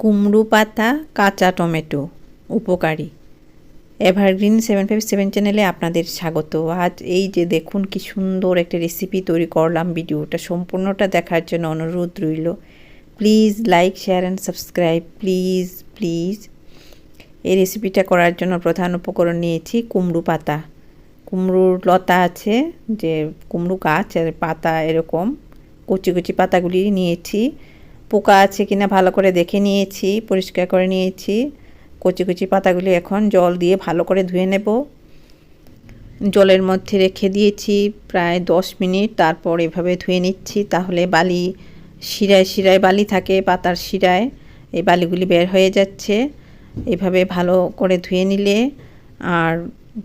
কুমড়ো পাতা, কাঁচা টমেটো, উপকারী। এভারগ্রিন সেভেন ফাইভ সেভেন চ্যানেলে আপনাদের স্বাগত। আজ এই যে দেখুন কি সুন্দর একটা রেসিপি তৈরি করলাম ভিডিওটা, সম্পূর্ণটা দেখার জন্য অনুরোধ রইল। Please like share and subscribe please please. এই রেসিপিটা করার জন্য প্রধান উপকরণ নিয়েছি কুমড়ো পাতা। কুমড়োর লতা আছে, যে কুমড়ো গাছ পাতা এরকম। কচি কচি পাতাগুলি নিয়েছি। পোকা আছে কিনা ভালো করে দেখে নিয়েছি, পরিষ্কার করে নিয়েছি। কচি কচি পাতাগুলি এখন জল দিয়ে ভালো করে ধুয়ে নেব। জলের মধ্যে রেখে দিয়েছি প্রায় দশ মিনিট, তারপর এভাবে ধুয়ে নিচ্ছি। তাহলে বালি শিরায় শিরায় বালি থাকে, পাতার শিরায়। এই বালিগুলি বের হয়ে যাচ্ছে। এভাবে ভালো করে ধুয়ে নিলে আর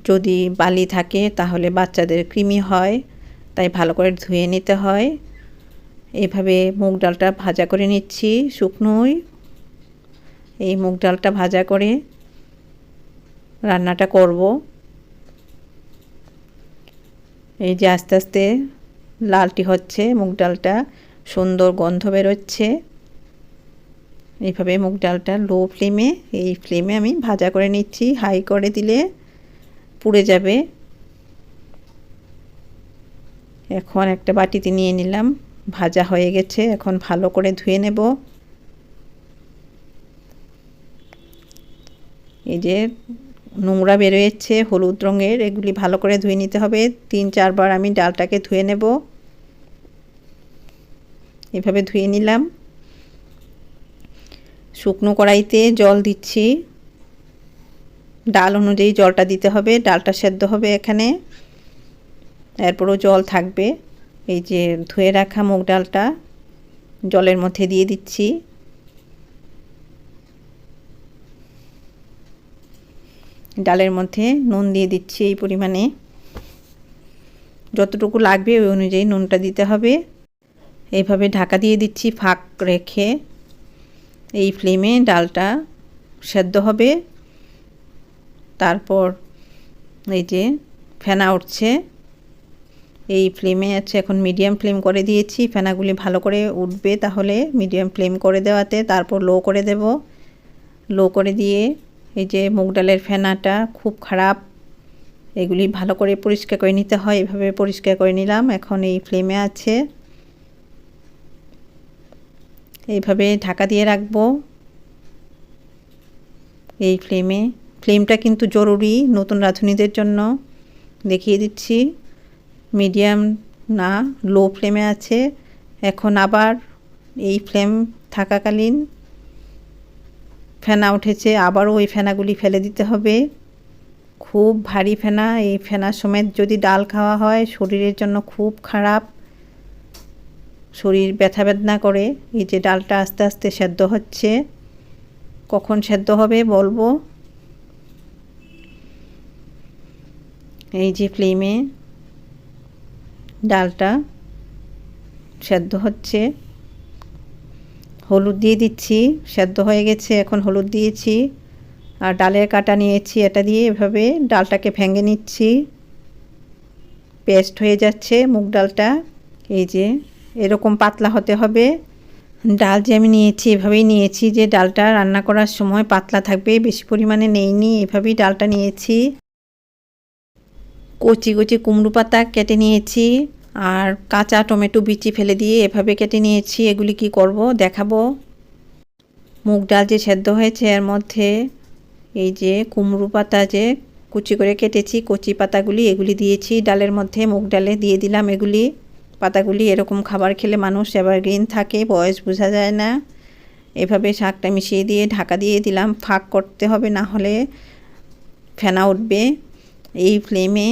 যদি বালি থাকে তাহলে বাচ্চাদের কৃমি হয়, তাই ভালো করে ধুয়ে নিতে হয়। এভাবে মুগ ডালটা ভাজা করে নিচ্ছি, শুকনোই। এই মুগ ডালটা ভাজা করে রান্নাটা করব। এই যে আস্তে আস্তে লালটি হচ্ছে মুগ ডালটা, সুন্দর গন্ধ বেরোচ্ছে। এইভাবে মুগ ডালটা লো ফ্লেমে, এই ফ্লেমে আমি ভাজা করে নিচ্ছি, হাই করে দিলে পুড়ে যাবে। এখন একটা বাটিতে নিয়ে নিলাম। ভাজা হয়ে গেছে, এখন ভালো করে ধুয়ে নেব। এই যে নোংরা বেরোয়েছে হলুদ রঙের, এগুলি ভালো করে ধুয়ে নিতে হবে। তিন, চারবার আমি ডালটাকে ধুয়ে নেব। এভাবে ধুয়ে নিলাম। শুকনো কড়াইতে জল দিচ্ছি। ডাল অনুযায়ী জলটা দিতে হবে, ডালটা সেদ্ধ হবে এখানে। এরপরও জল থাকবে। এই যে ধুয়ে রাখা মুগ ডালটা জলের মধ্যে দিয়ে দিচ্ছি। ডালের মধ্যে নুন দিয়ে দিচ্ছি এই পরিমাণে। যতটুকু লাগবে ওই অনুযায়ী নুনটা দিতে হবে। এইভাবে ঢাকা দিয়ে দিচ্ছি ফাঁক রেখে। এই ফ্লেমে ডালটা সেদ্ধ হবে। তারপর এই যে ফেনা উঠছে। এই ফ্লেমে আছে এখন মিডিয়াম ফ্লেম করে দিয়েছি। ফেনাগুলি ভালো করে উঠবে তাহলে মিডিয়াম ফ্লেম করে দেওয়াতে, তারপর লো করে দেব। লো করে দিয়ে এই যে মুগ ডালের ফেনাটা খুব খারাপ, এগুলি ভালো করে পরিষ্কার করে নিতে হয়। এভাবে পরিষ্কার করে নিলাম, এখন এই ফ্লেমে আছে। এইভাবে ঢাকা দিয়ে রাখব। এই ফ্লেমে ফ্লেমটা কিন্তু জরুরি নতুন রাঁধুনিদের জন্য। দেখিয়ে দিচ্ছি। মিডিয়াম না লো ফ্লেমে আছে। এখন আবার এই ফ্লেম থাকাকালীন ফেনা উঠেছে, আবারও ওই ফেনাগুলি ফেলে দিতে হবে। খুব ভারী ফেনা, এই ফেনা সমেত যদি ডাল খাওয়া হয়, শরীরের জন্য খুব খারাপ। শরীর ব্যথা বেদনা করে, এই যে ডালটা আস্তে আস্তে সেদ্ধ হচ্ছে। কখন সেদ্ধ হবে বলব? এই যে ফ্লেমে ডালটা সেদ্ধ হচ্ছে। হলুদ দিয়ে দিচ্ছি, সেদ্ধ হয়ে গেছে, এখন হলুদ দিয়েছি। আর ডালের কাটা নিয়েছি, এটা দিয়ে এভাবে ডালটাকে ভেঙে নিচ্ছি। পেস্ট হয়ে যাচ্ছে মুগ ডালটা। এই যে, এরকম পাতলা হতে হবে। ডাল যে আমি নিয়েছি, এভাবেই নিয়েছি যে ডালটা রান্না করার সময় পাতলা থাকবে, বেশি পরিমাণে নেইনি, এভাবেই ডালটা নিয়েছি। কচি কচি কুমড়ো পাতা কেটে নিয়েছি আর কাঁচা টমেটো বিচি ফেলে দিয়ে এভাবে কেটে নিয়েছি। এগুলি কি করব দেখাবো। মুগ ডাল যে সেদ্ধ হয়েছে এর মধ্যে এই যে কুমড়ো পাতা যে কুচি করে কেটেছি, কচি পাতাগুলি এগুলি দিয়েছি। ডালের মধ্যে মুগ ডালে দিয়ে দিলাম এগুলি। পাতাগুলি এরকম খাবার খেলে মানুষ এভারগ্রিন থাকে, বয়স বোঝা যায় না। এভাবে শাকটা মিশিয়ে দিয়ে ঢাকা দিয়ে দিলাম। ফাঁক করতে হবে না হলে ফেনা উঠবে। এই ফ্লেমে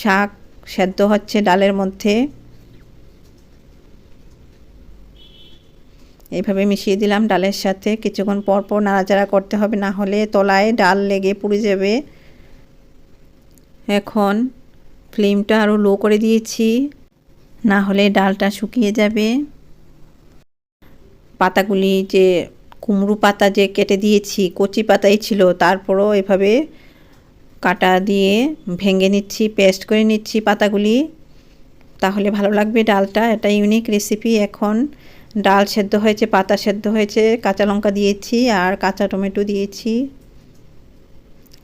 শাক সেদ্ধ হচ্ছে ডালের মধ্যে। এইভাবে মিশিয়ে দিলাম ডালের সাথে। কিছুক্ষণ পর পর নাড়াচাড়া করতে হবে, না হলে তলায় ডাল লেগে পুড়ে যাবে। এখন ফ্লেমটা আরও লো করে দিয়েছি, না হলে ডালটা শুকিয়ে যাবে। পাতাগুলি যে কুমড়ো পাতা যে কেটে দিয়েছি, কচি পাতাই ছিল, তারপরও এভাবে কাটা দিয়ে ভেঙে নিচ্ছি পেস্ট করে নিচ্ছি পাতাগুলি। তাহলে ভালো লাগবে ডালটা, এটা ইউনিক রেসিপি এখন ডাল সেদ্ধ হয়েছে, পাতা সেদ্ধ হয়েছে, কাঁচা লঙ্কা দিয়েছি আর কাঁচা টমেটো দিয়েছি।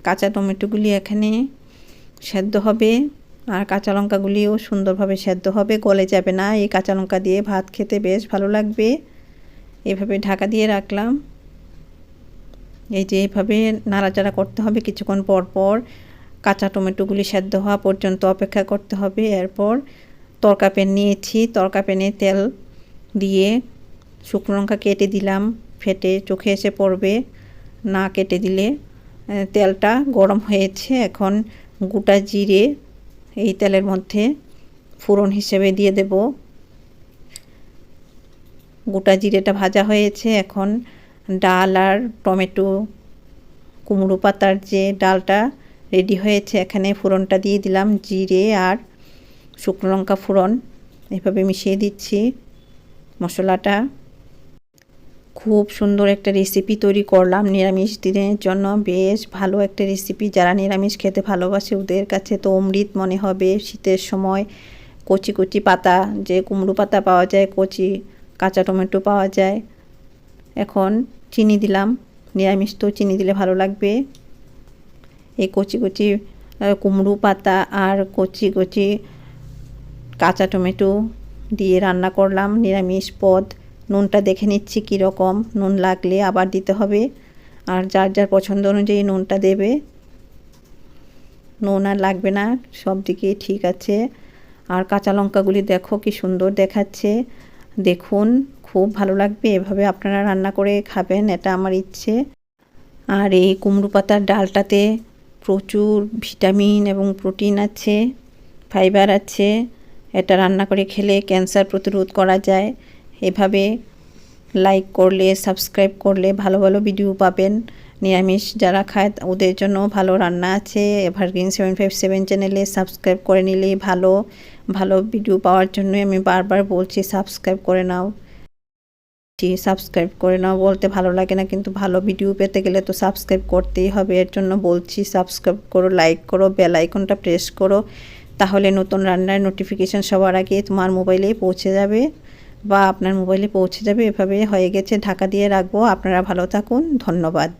কাঁচা টমেটোগুলি এখানে সেদ্ধ হবে আর কাঁচা লঙ্কাগুলিও সুন্দরভাবে সেদ্ধ হবে, গলে যাবে না। এই কাঁচা লঙ্কা দিয়ে ভাত খেতে বেশ ভালো লাগবে। এভাবে ঢাকা দিয়ে রাখলাম। এই যে এইভাবে নাড়াচাড়া করতে হবে কিছুক্ষণ পর পর, কাঁচা টমেটোগুলি সেদ্ধ হওয়া পর্যন্ত অপেক্ষা করতে হবে। এরপর তরকা প্যান নিয়েছি। তরকা প্যানে তেল দিয়ে শুকনো লঙ্কা কেটে দিলাম। ফেটে চোখে এসে পড়বে। না কেটে দিলে তেলটা গরম হয়েছে। এখন গোটা জিরে এই তেলের মধ্যে ফোড়ন হিসেবে দিয়ে দেব। গোটা জিরেটা ভাজা হয়েছে। এখন ডাল আর টমেটো, কুমড়ো পাতার যে ডালটা রেডি হয়েছে, এখানে ফোড়নটা দিয়ে দিলাম, জিরে আর শুকনো লঙ্কা ফোড়ন। এভাবে মিশিয়ে দিচ্ছি মশলাটা। খুব সুন্দর একটা রেসিপি তৈরি করলাম নিরামিষ দিনের জন্য। বেশ ভালো একটা রেসিপি যারা নিরামিষ খেতে ভালোবাসে, ওদের কাছে তো অমৃত মনে হবে। শীতের সময় কচি কচি পাতা, যে কুমড়ো পাতা পাওয়া যায়, কচি, কাঁচা টমেটো পাওয়া যায় এখন চিনি দিলাম, নিরামিষ তো চিনি দিলে ভালো লাগবে। এই কচি কচি কুমড়ো পাতা আর কচি কচি কাঁচা টমেটো দিয়ে রান্না করলাম, নিরামিষ পদ। নুনটা দেখে নিচ্ছি কীরকম নুন লাগলে আবার দিতে হবে। আর যার যার পছন্দ অনুযায়ী নুনটা দেবে। নুন আর লাগবে না, সব দিকে ঠিক আছে। আর কাঁচা লঙ্কাগুলি দেখো কি সুন্দর দেখাচ্ছে। দেখুন, খুব ভালো লাগবে এভাবে আপনারা রান্না করে খাবেন, এটা আমার ইচ্ছে। আর এই কুমড়ো পাতার ডালটাতে প্রচুর ভিটামিন এবং প্রোটিন আছে, ফাইবার আছে, এটা রান্না করে খেলে ক্যান্সার প্রতিরোধ করা যায়। এভাবে লাইক করলে, সাবস্ক্রাইব করলে ভালো ভালো ভিডিও পাবেন। নিরামিষ যারা খায়, ওদের জন্য ভালো রান্না আছে। এভারগ্রিন সেভেন ফাইভ সেভেন চ্যানেলে সাবস্ক্রাইব করে নিলেই ভালো। ভালো ভিডিও পাওয়ার জন্যই আমি বারবার বলছি সাবস্ক্রাইব করে নাও। সাবস্ক্রাইব করে নাও। বলতে ভালো লাগে না, কিন্তু ভালো ভিডিও পেতে গেলে তো সাবস্ক্রাইব করতেই হবে। এর জন্য বলছি সাবস্ক্রাইব করো লাইক করো বেল আইকনটা প্রেস করো। তাহলে নতুন রান্নার নোটিফিকেশান সবার আগে তোমার মোবাইলেই পৌঁছে যাবে বা আপনার মোবাইলে পৌঁছে যাবে। এভাবে হয়ে গেছে। ঢাকা দিয়ে রাখব। আপনারা ভালো থাকুন। ধন্যবাদ।